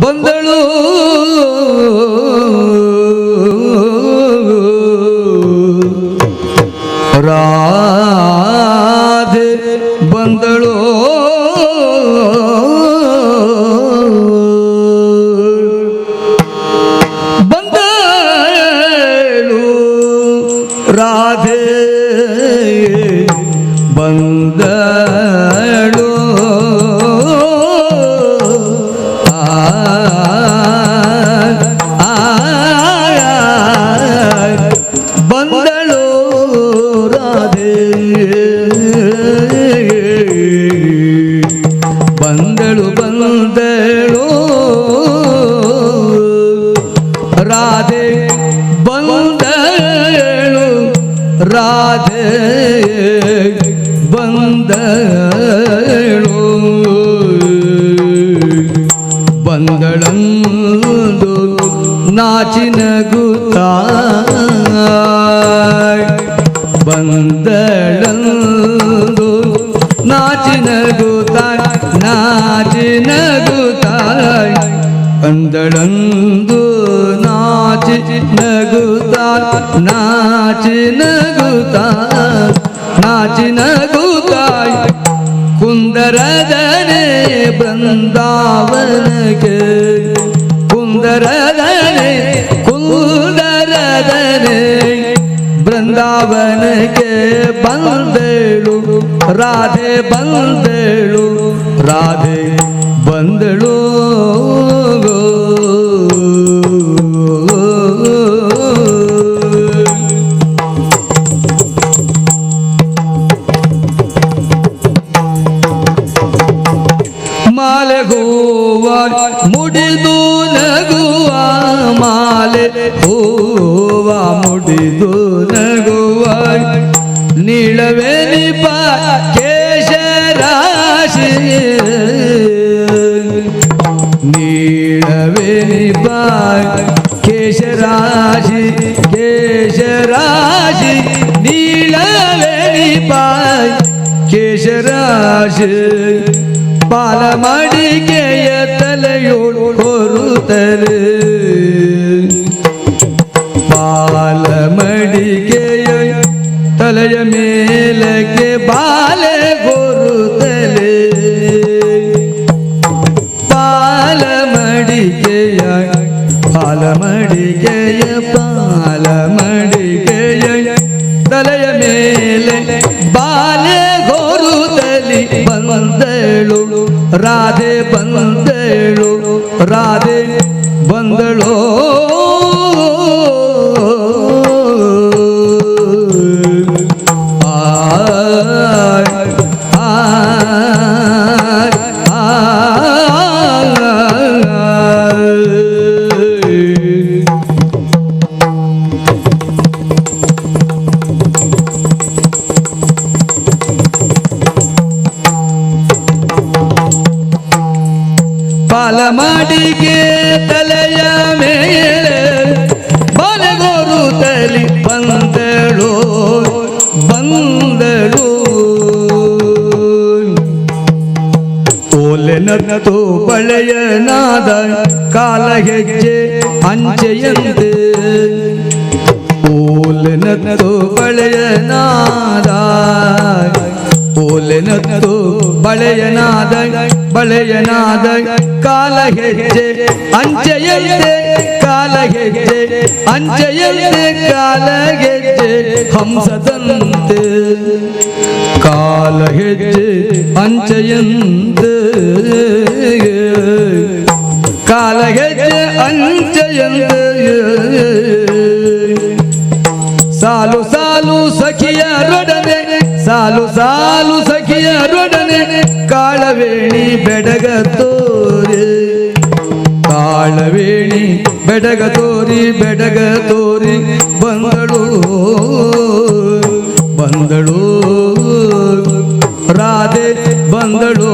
ಬಂದಳು. ರಾಧೆ ಬಂದಳು. രാധേ ബന്ധേണു രാധേ ബന്ധേണു ബന്ധളന്തു നാച്ചിന ഗുത്താ ബന്ധളന്തു നാച്ചിന ഗുത്താൻ നാച്ചിന नडंगु नाच नगुता नाच नगुता, नाच नगुताय कुंदरदने वृंदावन के कुंदर कुंदरदने कुंदरदने वृंदावन के बंदेलु, राधे बंदेलु राधे बंदेलु। मुड दो लगुआ माल होवा मुड दो लगुआ नीलवे निपा केश राशि नीलवे निपा केश राश केश राशि नीलवे निपा केश राश पाल मड़ी के ಹೊರುತ್ತಲೆ ಬಾಲ ಮಡಿಕೆಯ ತಲೆಯ ಮೇಲಕ್ಕೆ ಬಾಲೆ ಗುರುತಲೆ ಪಾಲ ಮಡಿಕೆಯ ಪಾಲ ಮಡಿಕೆಯ ಪಾಲ ಮಡಿಕೆಯ ತಲೆಯ ಮೇಲೆ ಬಾಲೆ ಬಂದಳು, ರಾಧೆ ಬಂದಳು, ರಾಧೆ ಮಾಡಿಗೆ ತಲೆಯ ಮೇಲೆ ಬಲಗೋರು ತಲಿ ಬಂದಳು ಬಂದಳು. ಓಲೆನತ್ತು ಬಳೆಯನಾದ ಕಾಲ ಹೆಜ್ಜೆ ಅಂಚೆಯಂತೆ ಓಲೆನತ್ತು ಬಳೆಯನಾದ ಓಲೆನತ್ತು ಬಳೆಯನಾದ ಬಳೆಯನಾದ ಕಾಲ ಹೆಜ್ಜೆ ಅಂಚೆಯಂತೆ ಕಾಲ ಹೆಜ್ಜೆ ಅಂಚೆಯಂತೆ ಕಾಲ ಹೆಜ್ಜೆ ಹಂಸದಂತೆ ಕಾಲ ಹೆಜ್ಜೆ ಅಂಚೆಯಂತೆ ಕಾಲ ಹೆಜ್ಜೆ ಅಂಚೆಯಂತೆ ಸಾಲು ಸಾಲು ಸಖಿಯರೊಡನೆ ಸಾಲು ಸಾಲು ಸಖಿಯರೊಡನೆ ಕಾಳವೇಣಿ ಬೆಡಗ ತೋರಿ ಕಾಳವೇಣಿ ಬೆಡಗ ತೋರಿ ಬೆಡಗ ತೋರಿ ಬಂದಳು. ಬಂದಳು. ರಾಧೆ ಬಂದಳು.